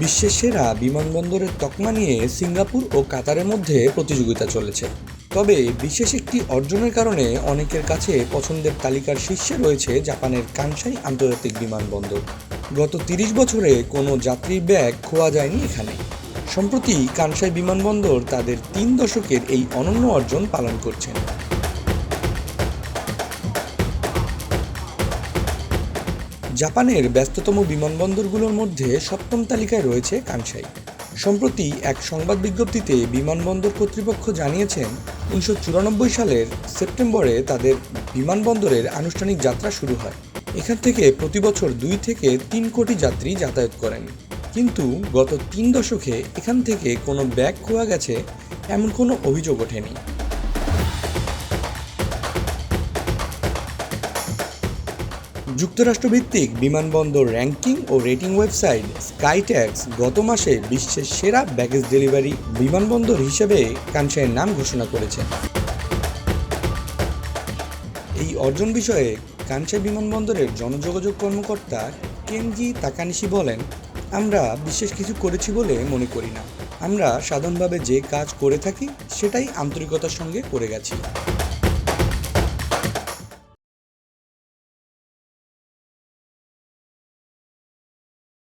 বিশ্বের সেরা বিমানবন্দরের তকমা নিয়ে সিঙ্গাপুর ও কাতারের মধ্যে প্রতিযোগিতা চলেছে। তবে বিশেষ একটি অর্জনের কারণে অনেকের কাছে পছন্দের তালিকার শীর্ষে রয়েছে জাপানের কানসাই আন্তর্জাতিক বিমানবন্দর। গত তিরিশ বছরে কোনো যাত্রীর ব্যাগ খোয়া যায়নি এখানে। সম্প্রতি কানসাই বিমানবন্দর তাদের তিন দশকের এই অনন্য অর্জন পালন করছেন। জাপানের ব্যস্ততম বিমানবন্দরগুলোর মধ্যে সপ্তম তালিকায় রয়েছে কানসাই সম্প্রতি এক সংবাদ বিজ্ঞপ্তিতে বিমানবন্দর কর্তৃপক্ষ জানিয়েছেন, উনিশশো চুরানব্বই সালের সেপ্টেম্বরে তাদের বিমানবন্দরের আনুষ্ঠানিক যাত্রা শুরু হয়। এখান থেকে প্রতি বছর দুই থেকে তিন কোটি যাত্রী যাতায়াত করেন। কিন্তু গত তিন দশকে এখান থেকে কোনো ব্যাগ খোয়া গেছে, এমন কোনো অভিযোগ ওঠেনি। যুক্তরাষ্ট্রভিত্তিক বিমানবন্দর র্যাঙ্কিং ও রেটিং ওয়েবসাইট স্কাইট্যাক্স গত মাসে বিশ্বের সেরা ব্যাগেজ ডেলিভারি বিমানবন্দর হিসেবে কানসাইয়ের নাম ঘোষণা করেছে। এই অর্জন বিষয়ে কানসাই বিমানবন্দরের জনযোগাযোগ কর্মকর্তা কেনজি তাকানিশি বলেন, আমরা বিশেষ কিছু করেছি বলে মনে করি না। আমরা সাধারণভাবে যে কাজ করে থাকি, সেটাই আন্তরিকতার সঙ্গে করে গেছি।